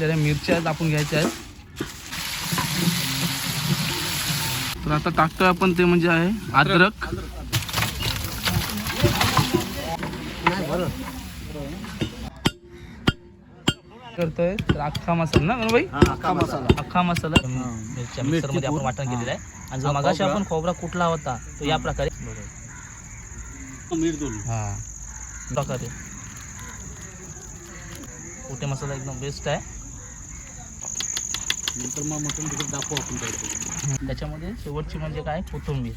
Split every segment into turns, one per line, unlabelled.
त्याला मिरच्या आहेत आपण घ्यायच्या आहेत. तर आता टाकतोय आपण ते म्हणजे आहे अद्रक. करतोय. तर अख्खा मसाला ना भाई
अख्खा मसाला.
अख्खा मसाला मिरच्या आपण वाटण केलेलं आहे. आणि जो मगाशी आपण खोबरा कुठला होता तो या हा. प्रकारे कुठे मसाला एकदम बेस्ट आहे.
नंतर मग मटण तिकडे दाखवू आपण
त्याच्यामध्ये शेवटची म्हणजे काय? कोथिंबीर.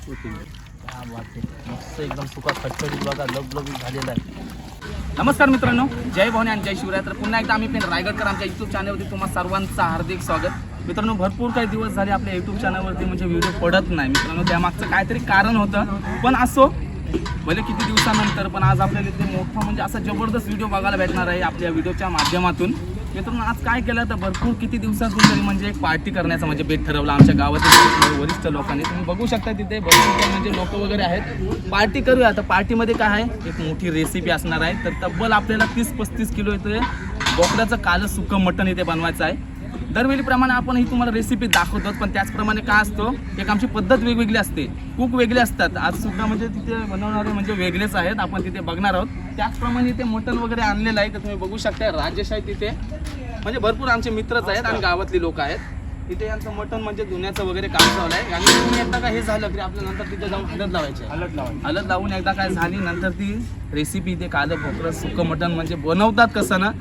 हा बापरे. मस्त एकदम सुका खटखटीत बघा लबलबीत झालेला आहे. नमस्कार मित्रांनो. जय भवानी आणि जय शिवराय. तर पुन्हा एकदा आम्ही पेन रायगडकर आमच्या युट्यूब चॅनलवरती तुम्हा सर्वांचं हार्दिक स्वागत. मित्रांनो भरपूर काही दिवस झाले आपल्या युट्यूब चॅनलवरती म्हणजे व्हिडिओ पडत नाही. मित्रांनो त्यामागचं काहीतरी कारण होतं. पण असो भले किती दिवसानंतर पण आज आपल्याला इथे मोठा म्हणजे असा जबरदस्त व्हिडिओ बघायला भेटणार आहे आपल्या व्हिडिओच्या माध्यमातून. मित्रांनो आज काय केलं तर भरपूर किती दिवसातून तरी म्हणजे एक पार्टी करण्याचा म्हणजे बेट ठरवलं आमच्या गावातील वरिष्ठ लोकांनी. तुम्ही बघू शकता तिथे भरपूर म्हणजे लोक वगैरे आहेत. पार्टी करूया. तर पार्टीमध्ये काय आहे? एक मोठी रेसिपी असणार आहे. तर तब्बल आपल्याला तीस पस्तीस किलो इथे बोकड्याचं कालं सुकं मटण इथे बनवायचं आहे. दरवेळीप्रमाणे आपण ही तुम्हाला रेसिपी दाखवतो पण त्याचप्रमाणे काय असतो एक आमची पद्धत वेगवेगळी असते. कुक वेगळे असतात. आज सुद्धा म्हणजे तिथे बनवणारे म्हणजे वेगळेच आहेत. आपण तिथे बघणार आहोत. त्याचप्रमाणे इथे मटण वगैरे आणलेलं आहे तर तुम्ही बघू शकता राजेश आहे तिथे. म्हणजे भरपूर आमचे मित्रच आहेत आणि गावातली लोक आहेत. तिथे यांचं मटण म्हणजे धुण्याचं वगैरे काम चालू आहे. आणि तुम्ही एकदा काय हे झालं की आपल्या नंतर तिथे जाऊन हळद लावायचे
हलत लावायची.
हळद लावून एकदा काय झाली नंतर ती रेसिपी इथे कालं भोकरं सुकं मटण म्हणजे बनवतात कसं ना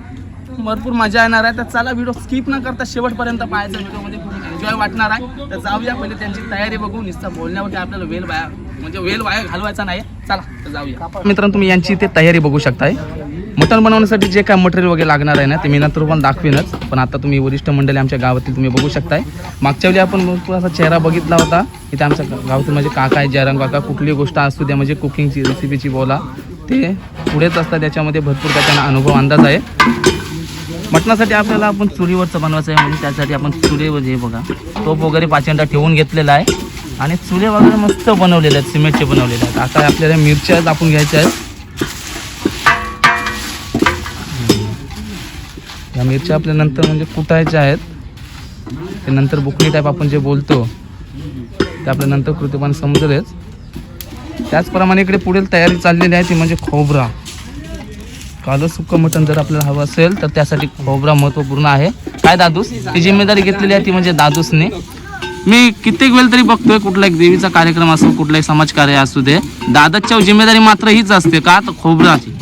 भरपूर मजा येणार आहे. तर चला व्हिडिओ स्किप न करता शेवटपर्यंत पाहायचा व्हिडिओमध्ये खूप एन्जॉय वाटणार आहे. तर जाऊया पहिले त्यांची तयारी बघू निस्ता बोलण्यावरती आपल्याला वेल वाया म्हणजे वेल वाया घालवायचा नाही चला तर जाऊया. मित्रांनो तुम्ही यांची इथे तयारी बघू शकताय. मटण बनवण्यासाठी जे काय मटेरियल वगैरे लागणार आहे ना ते मी नंतर पण दाखवेनच. पण आता तुम्ही वरिष्ठ मंडळी आमच्या गावातील तुम्ही बघू शकताय. मागच्या वेळी आपण भरपूर असा चेहरा बघितला होता. इथे आमच्या गावातील म्हणजे काका आहे जयरंग काका. कुठली गोष्ट असू द्या म्हणजे कुकिंगची रेसिपीची बोला. ते पुढेच असतात. त्याच्यामध्ये भरपूर काय त्यांना अनुभव अंदाज आहे. मटणासाठी आपल्याला आपण चुलीवरचं बनवायचं आहे म्हणून त्यासाठी आपण चुलीवर हे बघा टोप वगैरे पाचंडा ठेवून घेतलेला आहे. आणि चुले वगैरे मस्त बनवलेले आहेत सिमेंटचे बनवलेले आहेत. आता आपल्याला मिरच्या आपण घ्यायच्या आहेत. या मिरच्या आपल्या नंतर म्हणजे कुटायच्या आहेत. ते नंतर बुकणी टाईप आपण जे बोलतो ते आपल्या नंतर कृतीपणे समजेलच. त्याचप्रमाणे इकडे पुढील तयारी चाललेली आहे ती म्हणजे खोबरा. कालच सुक्क मटण जर आपल्याला हवं असेल तर त्यासाठी खोबरा महत्त्वपूर्ण आहे. काय दादूस? ती जिम्मेदारी घेतलेली आहे ती म्हणजे दादूसने. मी कित्येक वेळ तरी बघतोय कुठला एक देवीचा कार्यक्रम असो कुठलाही समाज कार्य असू दे. दादाच्या जिम्मेदारी मात्र हीच असते का? तर खोबराची.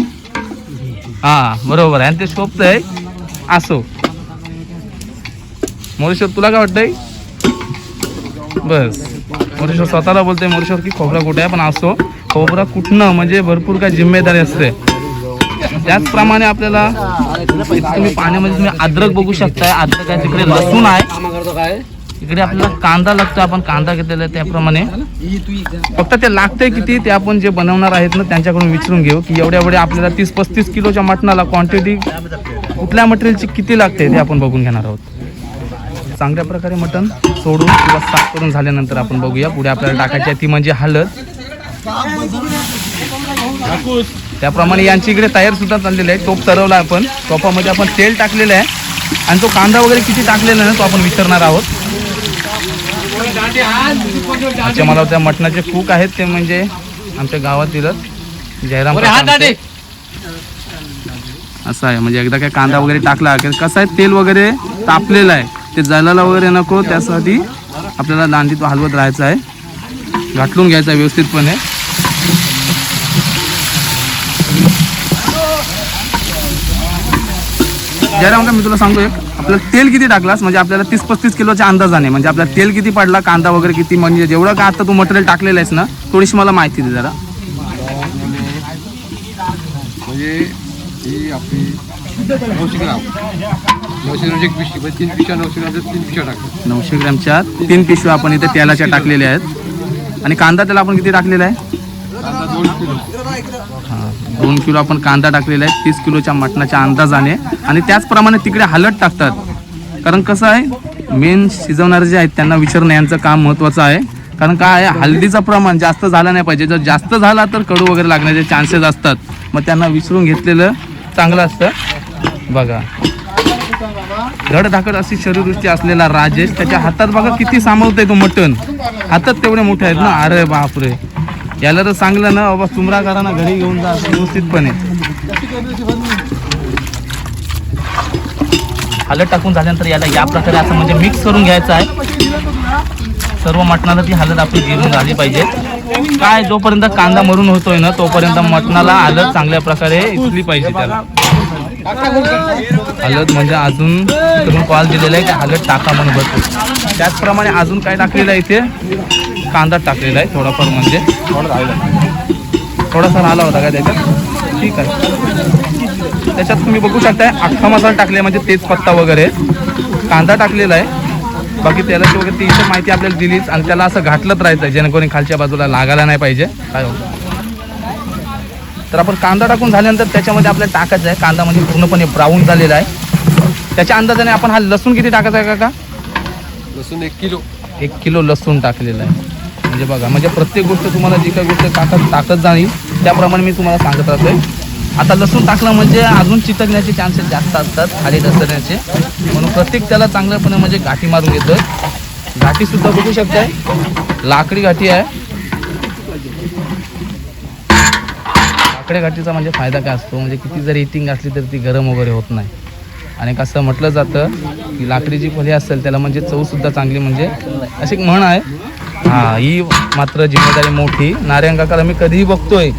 हा बरोबर आहे. आणि ते शोभतंय असो. मोरेश्वर तुला काय वाटतंय? बस. मोरेश्वर स्वतःला बोलतोय मोरेश्वर की खोबरा कुठे आहे? पण असो. खोबरा कुठणं म्हणजे भरपूर काय जिम्मेदारी असते. त्याचप्रमाणे आपल्याला तुम्ही पाण्यामध्ये तुम्ही अद्रक बघू शकताय. अद्रक आहे तिकडे लसूण आहे. इकडे आपल्याला कांदा लागतो आपण कांदा घेतलेला आहे त्याप्रमाणे. फक्त ते लागतंय किती ते आपण जे बनवणार आहेत ना त्यांच्याकडून विचारून घेऊ की एवढ्या एवढ्या आपल्याला तीस पस्तीस किलोच्या मटणाला क्वांटिटी कुठल्या मटेरियलची किती लागते ते आपण बघून घेणार आहोत. चांगल्या प्रकारे मटण सोडून किंवा साफ करून झाल्यानंतर आपण बघूया. पुढे आपल्याला टाकायची आहे ती म्हणजे हळद त्याप्रमाणे यांची इकडे तयार सुद्धा चाललेली आहे. टोप तरवला आपण. टोपामध्ये आपण तेल टाकलेलं आहे. आणि तो कांदा वगैरे किती टाकलेला आहे ना तो आपण विचारणार आहोत. अच्छा मला त्या मटणाचे कूक आहेत ते म्हणजे आमच्या गावातीलच जयराम. असं आहे म्हणजे एकदा काय कांदा वगैरे टाकला कसं आहे तेल वगैरे तापलेलं आहे. ते जळायला वगैरे नको त्यासाठी आपल्याला दांडी तो हलवत राहायचा आहे. घाटलून घ्यायचा आहे व्यवस्थितपणे. जयराम मी तुला सांगतो एक. आपल्याला तेल किती टाकलास? म्हणजे आपल्याला तीस पस्तीस किलोच्या अंदाजाने. म्हणजे आपल्याला तेल किती पडला कांदा वगैरे किती म्हणजे जेवढं का आता तू मटेरियल टाकलेलं आहेस ना थोडीशी मला माहिती दे जरा.
म्हणजे ही आपली नऊशे ग्राम. नऊशे ग्रामची एक पिशवी म्हणजे तीन पिशव्या नऊशे ग्रामच्या तीन पिशव्या टाकतो.
नऊशे ग्रॅमच्या तीन पिशव्या आपण इथे तेलाच्या टाकलेल्या आहेत. आणि कांदा त्याला आपण किती टाकलेला आहे? हां दोन किलो आपण कांदा टाकलेला आहे तीस किलोच्या मटणाच्या अंदाजाने. आणि त्याचप्रमाणे तिकडे हलट टाकतात. कारण कसं आहे मेन शिजवणारे जे आहेत त्यांना विचारणं यांचं काम महत्त्वाचं आहे. कारण काय आहे हल्दीचं प्रमाण जास्त झालं नाही पाहिजे. जर जास्त झाला तर कडू वगैरे लागण्याचे चान्सेस असतात. मग त्यांना विसरून घेतलेलं चांगलं असतं. बघा. धडधाकड अशी शरीरवृष्टी असलेला राजेश त्याच्या हातात बघा किती सामावतंय तो मटण. हातात तेवढे मोठे आहेत ना. अरे बापरे. याला तर सांगलं ना बाबा चुमरा करा ना घरी घेऊन जा व्यवस्थितपणे. हलत टाकून झाल्यानंतर याला या प्रकारे असं म्हणजे मिक्स करून घ्यायचं आहे. सर्व मटणाला ती हलत आपली जिरून झाली पाहिजे. काय जोपर्यंत कांदा मरून होतोय ना तोपर्यंत मटणाला हलत चांगल्या प्रकारे इचली पाहिजे त्याला. हलत म्हणजे अजून तुम्ही कॉल दिलेला आहे की हलत टाका म्हणून बघतो त्याचप्रमाणे अजून काय टाकलेलं आहे इथे? कांदा टाकलेला आहे थोडाफार म्हणजे. थोडासा राहिला होता का त्याच्यात? ठीक आहे. त्याच्यात तुम्ही बघू शकताय अख्खा मसाला टाकले म्हणजे तेजपत्ता वगैरे. कांदा टाकलेला आहे. बाकी तेलाची वगैरे ती इतर माहिती आपल्याला दिलीच आणि त्याला असं घाटलत राहायचं जेणेकरून खालच्या बाजूला लागायला नाही पाहिजे. काय होतं? तर आपण कांदा टाकून झाल्यानंतर त्याच्यामध्ये आपल्याला टाकायचं आहे. कांदा म्हणजे पूर्णपणे ब्राऊन झालेला आहे. त्याच्या अंदाजाने आपण हा लसूण किती टाकायचा आहे काका?
लसूण एक किलो.
एक किलो लसूण टाकलेलं आहे. म्हणजे बघा म्हणजे प्रत्येक गोष्ट तुम्हाला जी काही गोष्ट टाकत टाकत जाईल त्याप्रमाणे मी तुम्हाला सांगत राहतोय. आता लसूण टाकलं म्हणजे अजून चिटकण्याचे चान्सेस जास्त असतात खाली ढसरण्याचे म्हणून प्रत्येक त्याला चांगल्यापणे म्हणजे गाठी मारून घेतोय. गाठीसुद्धा बघू शकताय. लाकडी गाठी आहे. लाकडी गाठीचा म्हणजे फायदा काय असतो? म्हणजे किती जरी हिटिंग असली तर ती गरम वगैरे होत नाही. आणि कसं म्हटलं जातं की लाकडी जी फळी असेल त्याला म्हणजे चवसुद्धा चांगली म्हणजे अशी एक म्हण आहे. हा ही मात्र जिम्मेदारी मोठी. नारायण काकाला मी कधीही बघतोय.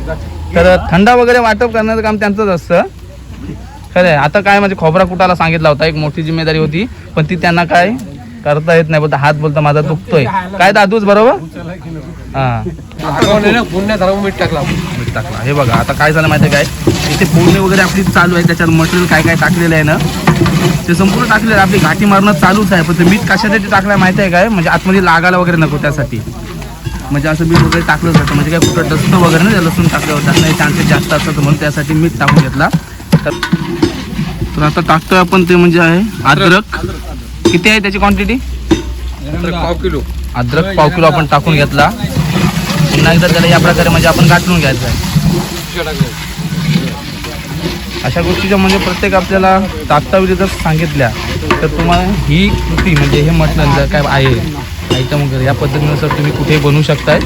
तर थंडा वगैरे वाटप करण्याचं काम त्यांचंच असतं. खरं आहे आता काय म्हणजे खोबरा कुटाला सांगितला होता एक मोठी जिम्मेदारी होती पण ती त्यांना काय करता येत नाही. बोलता हात बोलता माझा दुखतोय. काय दादूच बरोबर? हा.
पुण्या धर्म मीठ टाकला.
मीठ टाकला. हे बघा आता काय झालं माहिती काय? इथे फोडणी वगैरे आपली चालू आहे. त्याच्यात मटेरियल काय काय टाकलेलं आहे ना? ते संपूर्ण टाकलेलं आहे आपली घाटी मारणं चालूच आहे. पण ते मीठ कशासाठी टाकलं माहिती आहे काय? म्हणजे आतमध्ये लागायला वगैरे नको त्यासाठी. म्हणजे असं मीठ वगैरे टाकलं जातं म्हणजे काय कुठं डसतं वगैरे ना त्या लसूण टाकल्यावर टाकण्याचे चान्सेस जास्त असतात म्हणून त्यासाठी मीठ टाकून घेतला. तर तर आता टाकतोय आपण ते म्हणजे आहे अद्रक. किती आहे त्याची क्वांटिटी
पाव किलो.
अद्रक पाव किलो आपण टाकून घेतला. पुन्हा एकदा त्याला या प्रकारे म्हणजे आपण गाठून घ्यायचं आहे. अशा गोष्टीच्या म्हणजे प्रत्येक आपल्याला तात्ताविरीतच सांगितल्या तर तुम्हाला ही कृती म्हणजे हे म्हटलं जर काय आहे? आयटम वगैरे या पद्धतीनं सर तुम्ही कुठेही बनवू शकताय?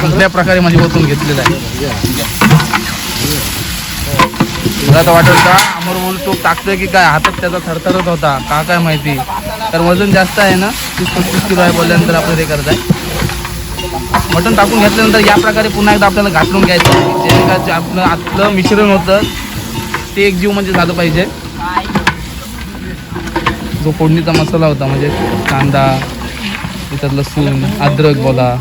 कुठल्या प्रकारे म्हणजे ओतून घेतलेलं आहे. मला तर वाटत का अमर बोलतो टाकतोय की काय? हातात त्याचा थरथरत होता. का काय माहिती? तर वजन जास्त आहे ना तीस पस्तीस किलो आहे बोलल्यानंतर आपण ते करताय मटण टाकून घेतल्यानंतर या प्रकारे पुन्हा एकदा आपल्याला घाटून घ्यायचं जेणे जे आपलं आतलं मिश्रण होतं ते एक जीव म्हणजे झालं पाहिजे. जो फोडणीचा मसाला होता म्हणजे कांदा त्याच्यात लसूण अद्रक बोला.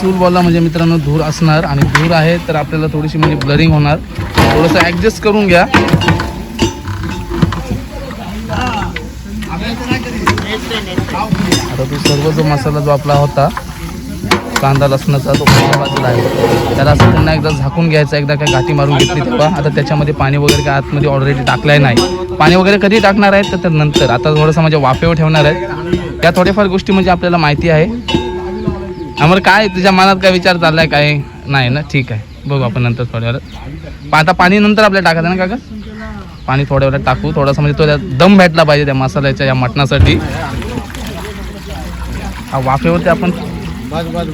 चूल म्हणजे मित्रांनो धूर असणार आणि धूर आहे तर आपल्याला थोडीशी म्हणजे ब्लरिंग होणार. थोडंसं ॲडजस्ट करून घ्या. आता तो सर्व जो मसाला जो आपला होता कांदा लसणाचा तो बाजूला आहे. त्याला असं पुन्हा एकदा झाकून घ्यायचा एकदा काय गाठी मारून घेतली तेव्हा आता त्याच्यामध्ये पाणी वगैरे काय आतमध्ये ऑलरेडी टाकलंय नाही. पाणी वगैरे कधी टाकणार आहेत तर नंतर आता थोडंसं म्हणजे वाफेवर ठेवणार आहेत. या थोड्याफार गोष्टी म्हणजे आपल्याला माहिती आहे. आम्हाला काय तुझ्या मनात काय विचार चाललाय काय नाही ना? ठीक आहे. बघू आपण नंतर थोड्या वेळात. आता पाणी नंतर आपल्याला टाकायचं ना काका? पाणी थोड्या वेळात टाकू. थोडासा म्हणजे तो दम भेटला पाहिजे त्या मसाल्याच्या या मटणासाठी. हा वाफेवरती आपण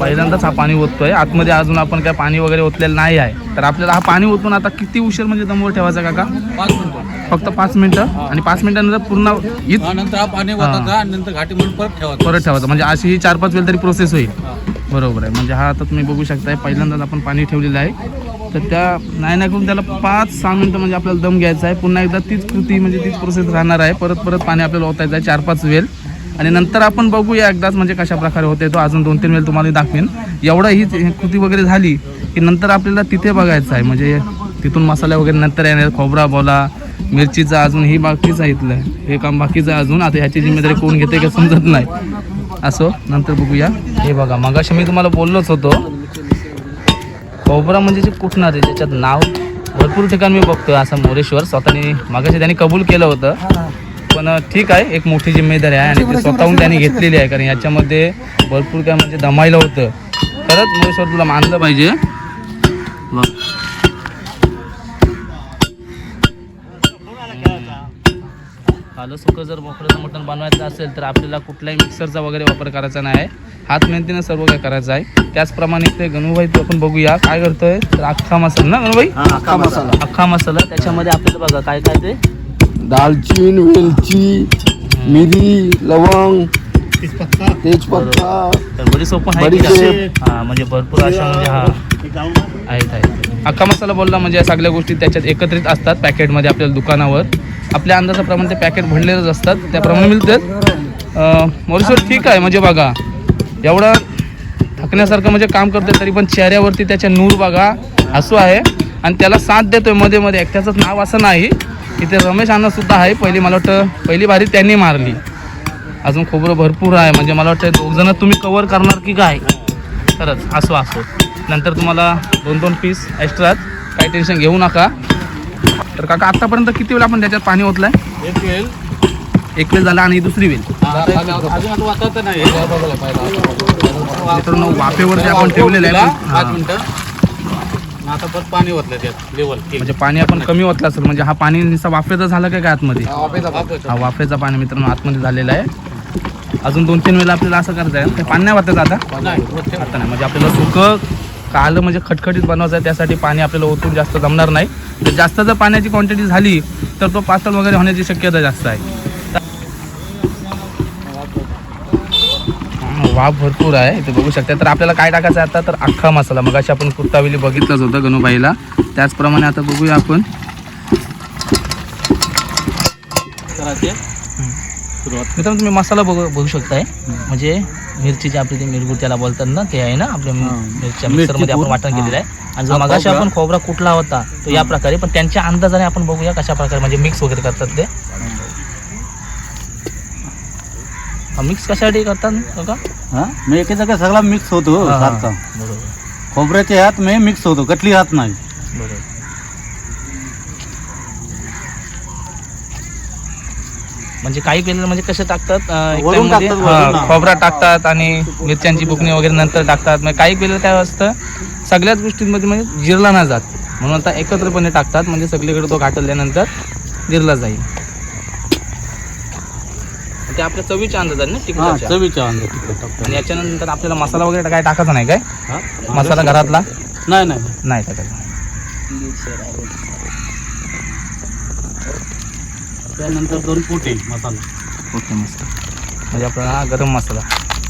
पहिल्यांदाच हा पाणी ओततोय. आतमध्ये अजून आपण काय पाणी वगैरे ओतलेलं नाही आहे. तर आपल्याला हा पाणी ओतून आता किती उशीर म्हणजे दमवर ठेवायचा काका?
पाच मिनिटं.
फक्त पाच मिनिटं? आणि पाच मिनिटानंतर पूर्ण
नंतर हा पाणी
ओतायचा
आणि नंतर घाटी म्हणून परत ठेवायचं.
परत ठेवायचं. म्हणजे अशी ही चार पाच वेळ तरी प्रोसेस होईल. बरोबर आहे. म्हणजे हा आता तुम्ही बघू शकताय पहिल्यांदाच आपण पाणी ठेवलेलं आहे. तर त्या नाही नाही करून त्याला पाच सहा मिनटं म्हणजे आपल्याला दम घ्यायचा आहे. पुन्हा एकदा तीच कृती म्हणजे तीच प्रोसेस राहणार आहे. परत परत पाणी आपल्याला ओतायचं आहे चार पाच वेळ आणि नंतर आपण बघूया एकदाच म्हणजे कशा प्रकारे होते तो. अजून दोन तीन वेळ तुम्हाला दाखवेन. एवढा ही कृती वगैरे झाली की नंतर आपल्याला तिथे बघायचं आहे. म्हणजे तिथून मसाला वगैरे नंतर येणार खोबरा बोला मिरचीचा अजून ही बाकीचं आहे इथलं. हे काम बाकीचं अजून. आता ह्याची जिम्मेदारी कोण घेते का समजत नाही. असो नंतर बघूया. हे बघा मगाशी मी तुम्हाला बोललोच होतो. खोबरा म्हणजे जे कुठणार आहे ज्याच्यात नाव भरपूर ठिकाण मी बघतोय असं मोरेश्वर. स्वतःने मगाशी त्यांनी कबूल केलं होतं. पण ठीक आहे एक मोठी जिम्मेदारी आहे आणि ती स्वतःहून त्यांनी घेतलेली आहे कारण याच्यामध्ये भरपूर काय म्हणजे दमायला होतं. खरंच महेश्वर तुला मानलं पाहिजे. आलं सुकं जर मोकळं मटण बनवायचं असेल तर आपल्याला कुठल्याही मिक्सरचा वगैरे वापर करायचा नाही आहे. हात मेहनतीनं सर्व काय करायचं आहे. त्याचप्रमाणे ते गणूभाई तू आपण बघूया. काय करतोय? तर अख्खा मसाला ना गणूभाई
अख्खा मसाला.
अख्खा मसाला. त्याच्यामध्ये आपल्याला बघा काय काय ते?
दालचीन वेलची मिरी लवंग तेजपत्ता.
तर बडी सोपं आहे की
बडीशेप.
जास्त? हा म्हणजे भरपूर अशा म्हणजे हा आहेत आहेत. अख्खा मसाला बोलला म्हणजे या सगळ्या गोष्टी त्याच्यात एकत्रित असतात पॅकेटमध्ये आपल्याला दुकानावर. आपल्या अंदाजाप्रमाणे ते पॅकेट भरलेलंच असतात. त्याप्रमाणे मिळतात मोरेश्वर ठीक आहे. म्हणजे बघा एवढं थकण्यासारखं म्हणजे काम करतोय तरी पण चेहऱ्यावरती त्याच्या नूर बघा हसू आहे. आणि त्याला साथ देतोयमध्ये मध्ये. एकट्याचंच नाव असं नाही. इथे रमेश अण्णा सुद्धा आहे. पहिली मला वाटतं पहिली बारी त्यांनी मारली. अजून खोबरं भरपूर आहे. म्हणजे मला वाटतं दोघजणं तुम्ही कवर करणार की काय? खरंच असो असो. नंतर तुम्हाला दोन दोन पीस एक्स्ट्राच काही टेन्शन घेऊ नका. तर काका आतापर्यंत किती वेळ आपण त्याच्यात पाणी ओतलंय?
एक वेळ.
एक वेळ झाला आणि दुसरी
नाही.
मित्रांनो वाफेवरती आपण ठेवलेलं आहे पण-
पाच
हा.
मिनिटं आता परत पाणी ओतलं त्यात लेवल
म्हणजे पाणी आपण कमी ओतलं असेल म्हणजे हा पाणी नुसता वाफेचा झाला काय काय आतमध्ये? हा वाफेचा पाणी. मित्रांनो आतमध्ये झालेला आहे. अजून दोन तीन वेळेला आपल्याला असं करायचं आहे ते पाणी नाही वाटायचं आता? आता नाही म्हणजे आपल्याला सुकं कालं म्हणजे खटखटीत बनवायचं आहे त्यासाठी पाणी आपल्याला ओतून जास्त जमणार नाही. जर जास्त जर पाण्याची क्वांटिटी झाली तर तो पातळ वगैरे होण्याची शक्यता जास्त आहे. वाफ भरपूर आहे इथे बघू शकता. तर आपल्याला काय टाकायचं आहे आता? तर अख्खा मसाला. मग अशी आपण कुर्तावेली बघितलंच होतं गणूबाईला. त्याचप्रमाणे आता बघूया आपण. मित्रांनो तुम्ही मसाला बघू बघू शकताय. म्हणजे मिरचीची आपली ती मिरगुड त्याला बोलतात ना ते आहे ना आपल्या मिरच्या मिक्सरमध्ये आपण वाटण केलेलं आहे. आणि जो मगाशी आपण खोबरा कुठला होता तो या प्रकारे पण त्यांच्या अंदाजाने आपण बघूया कशा प्रकारे म्हणजे मिक्स वगैरे करतात ते. मिक्स कशासाठी करतात का
हा? एके जागा सगळा मिक्स होतो. सारखा.
बरोबर.
खोबऱ्याच्या ह्यात मी मिक्स होतो कटली हात नाही.
बरोबर. म्हणजे काही पेरलं म्हणजे कसे टाकतात? अं,
वरून
एकट्यामध्ये,
टाकतात,
हा,
वरून ना.
खोबरा टाकतात आणि मिरच्यांची बुकणी वगैरे नंतर टाकतात. मग काही पेरलं काय असतं? सगळ्याच गोष्टींमध्ये म्हणजे जिरला ना जात. म्हणून आता एकत्रपणे टाकतात. म्हणजे सगळीकडे तो घाटल्यानंतर जिरला जाईल. ते आपल्या चवीच्या अंदाजाने ना
हा
तिखटाच्या.
चवीच्या अंदाज तिकडे
आणि याच्यानंतर आपल्याला मसाला वगैरे काय टाकायचा नाही काय?
हा?
मसाला घरातला?
नाही नाही.
नाही टाकायचा.
त्यानंतर दोन पोटे मसाला.
ओके मस्त म्हणजे आपला गरम मसाला.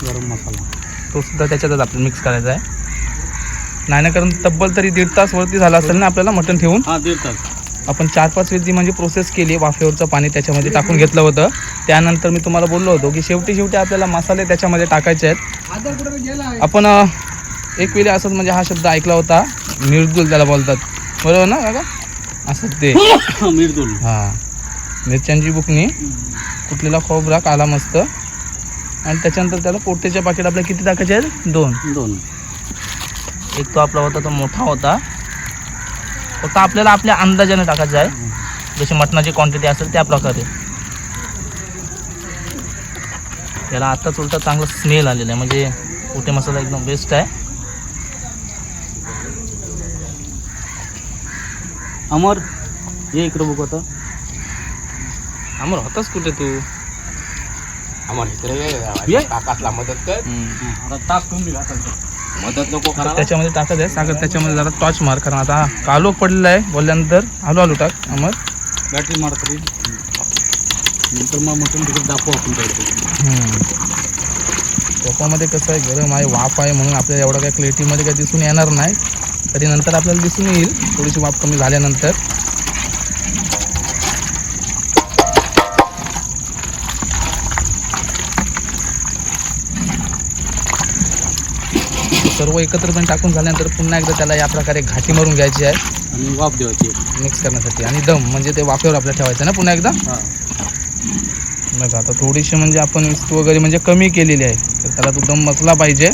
गरम मसाला.
तो सुद्धा त्याच्यातच आपल्याला मिक्स करायचा आहे. नाही ना कारण तब्बल तरी दीड तास वरती झाला असेल ना आपल्याला मटण ठेवून.
हा दीड तास.
आपण चार पाच वेळी ती म्हणजे प्रोसेस केली वाफेवरचं पाणी त्याच्यामध्ये टाकून घेतलं होतं. त्यानंतर मी तुम्हाला बोललो होतो की शेवटी शेवटी आपल्याला मसाले त्याच्यामध्ये टाकायचे आहेत. आपण अं, एक वेळी असंच म्हणजे हा शब्द ऐकला होता. मिरदूल त्याला बोलतात. बरोबर ना काका? असं ते.
मिरदूल
हां. मिरच्यांची बुकणी कुठलेला खोबरा काला मस्त. आणि त्याच्यानंतर त्याला पोटेच्या पाकिट आपल्याला किती टाकायचे आहेत? दोन.
दोन.
एक तो आपला होता तो मोठा होता. फक्त आपल्याला आपल्या अंदाजाने टाकायचं आहे. जशी मटणाची क्वांटिटी असेल त्या प्रकारे. त्याला आत्ताच उलटा चांगला स्मेल आलेला आहे. म्हणजे पोटे मसाला एकदम बेस्ट आहे.
अमर ये इकडे बघू आता.
आमर होताच कुठे तू?
ये काकातला मदत कर.
हम्म.
आता टाक तुम्ही आता.
मदत नको
तर त्याच्यामध्ये टाकत आहे. सागर त्याच्यामध्ये जरा टॉच मार कारण आता कालो पडलेला आहे. बोलल्यानंतर आलो आलो टाक. अमर.
बॅटरी मार तरी. नंतर मग मटण तिकडे दाखवू आपण
टोपामध्ये कसं आहे गरम आहे वाफ आहे म्हणून आपल्याला एवढं काय क्लेटीमध्ये काही दिसून येणार नाही. तरी नंतर आपल्याला दिसून येईल. थोडीशी वाफ कमी झाल्यानंतर. सर्व एकत्रपणे टाकून झाल्यानंतर पुन्हा एकदा त्याला या प्रकारे घाटी मारून घ्यायची आहे.
आणि वाफ द्यायची
मिक्स करण्यासाठी. आणि दम म्हणजे ते वाफेवर आपल्याला ठेवायचं ना पुन्हा एकदा?
हा.
बघा आता थोडीशी म्हणजे आपण वस्तू वगैरे म्हणजे कमी केलेली आहे. तर त्याला तो दम बसला पाहिजे.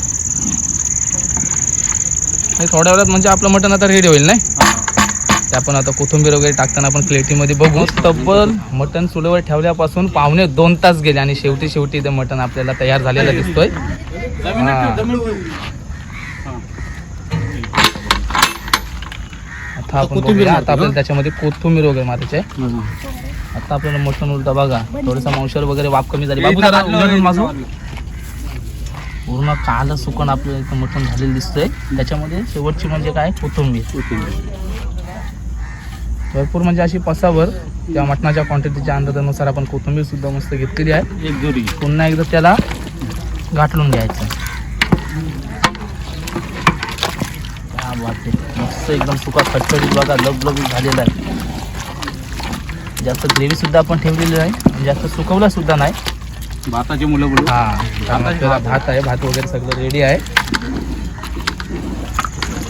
थोड्या वेळात म्हणजे आपलं मटण आता रेडी होईल नाही? ते आपण आता कोथिंबीर वगैरे टाकताना आपण प्लेटीमध्ये बघू. तब्बल. मटण चुलीवर ठेवल्यापासून पावणे दोन तास गेले आणि शेवटी शेवटी ते मटण आपल्याला तयार झालेलं दिसतोय. हा. आता आपण बघूया. आता आपल्याला त्याच्यामध्ये कोथिंबीर वगैरे मारायचे आहे. आता आपल्याला मटण उलटा बघा. थोडंसं मांसावर वगैरे वाफ कमी झाली. बाबू जरा उलटून माझं पूर्ण काल सुकण आपल्याला इथं मटण झालेलं दिसतंय. त्याच्यामध्ये शेवटची म्हणजे काय? कोथिंबीर. भरपूर म्हणजे अशी पसावर त्या मटणाच्या क्वांटिटीच्या अंदाजानुसार आपण कोथिंबीर सुद्धा मस्त घेतलेली आहे.
एक जोडी.
पुन्हा एकदा त्याला गाठलून घ्यायचं. क्या बात आहे. मस्त एकदम सुका खटखटीत बघा लबलबीत झालेला आहे. जास्त ग्रेव्ही सुद्धा आपण ठेवलेली आणि जास्त सुकवला सुद्धा नाही.
भाताची मुलं बोलू.
हा भात आहे भात वगैरे सगळं रेडी आहे.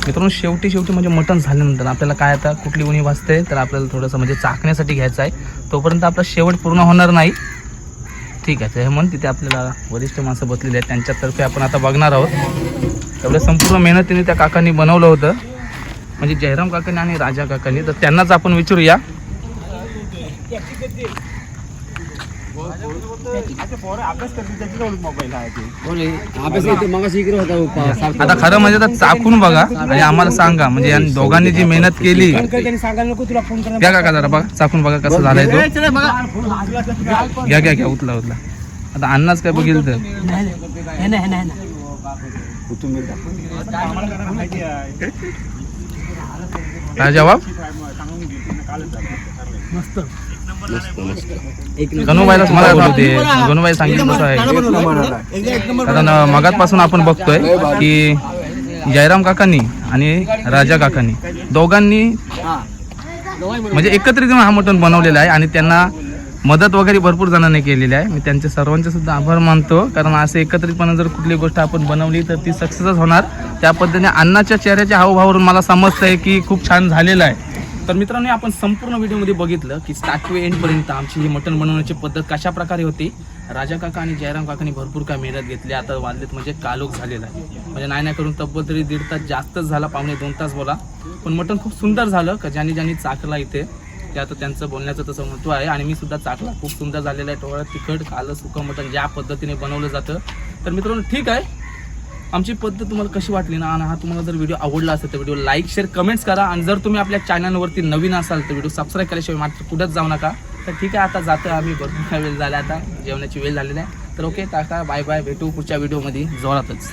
मित्रांनो शेवटी शेवटी म्हणजे मटण झाल्यानंतर आपल्याला काय आता कुठली उणी वाजते तर आपल्याला थोडंसं म्हणजे चाकण्यासाठी घ्यायचं आहे. तोपर्यंत आपला शेवट पूर्ण होणार नाही. ठीक आहे हे म्हण तिथे आपल्याला वरिष्ठ माणसं बसलेली आहेत त्यांच्यातर्फे आपण आता बघणार आहोत. एवढं संपूर्ण मेहनतीने त्या काकांनी बनवलं होतं. म्हणजे जयराम काकांनी आणि राजा काकांनी. तर त्यांनाच आपण विचारूया. आता खरं म्हणजे तर चाकून बघा आणि आम्हाला सांगा. म्हणजे या दोघांनी जी मेहनत केली. घ्या काका जरा बघा चाकून बघा कसं झालंय तो. घ्या घ्या घ्या उतला उतला आता अन्नाच काय बघील तर. काय जवाब? गणूबाईला बोलते गणूबाई सांगितलं तसं आहे. कारण मगातपासून आपण बघतोय की जयराम काकांनी आणि राजा काकांनी दोघांनी म्हणजे एकत्रित येऊन हा मटण बनवलेला आहे आणि त्यांना मदत वगैरे भरपूर जणांनी केलेली आहे. मी त्यांचे सर्वांचे सुद्धा आभार मानतो. कारण असं एकत्रितपणे जर कुठली गोष्ट आपण बनवली तर ती सक्सेसच होणार. त्या पद्धतीने अन्नाच्या चेहऱ्याच्या हावभावावरून मला समजतंय की खूप छान झालेलं आहे. तर मित्रांनो आपण संपूर्ण व्हिडिओमध्ये बघितलं की स्टार्ट टू एंडपर्यंत आमची ही मटण बनवण्याची पद्धत कशा प्रकारे होती. राजा काका आणि जयराम काकांनी भरपूर काय मेहनत घेतली. आता वाजलेत म्हणजे कालोख झालेला आहे. म्हणजे नाही नाही करून तब्बल तरी दीड तास जास्तच झाला. पावणे दोन तास बोला. पण मटण खूप सुंदर झालं. का ज्यांनी ज्यांनी चाकला इथे ते आता त्यांचं बोलण्याचं तसं महत्त्व आहे. आणि मी सुद्धा चाकला. खूप सुंदर झालेलं आहे. टोळा तिखट कालं सुकं मटण ज्या पद्धतीने बनवलं जातं. तर मित्रांनो ठीक आहे. आमची पद्धत तुम्हाला कशी वाटली ना? आणि हा तुम्हाला जर व्हिडिओ आवडला असेल तर व्हिडिओ लाईक शेअर कमेंट्स करा. आणि जर तुम्ही आपल्या चॅनलवरती नवीन असाल तर व्हिडिओ सबस्क्राईब केल्याशिवाय मात्र कुठंच जाऊ नका. तर ठीक आहे आता जातो आम्ही. भरपूर वेळ झाला आता. जेवणाची वेळ झालेली आहे. तर ओके टाटा. Bye bye. भेटू पुढच्या व्हिडिओमध्ये. जोरातच.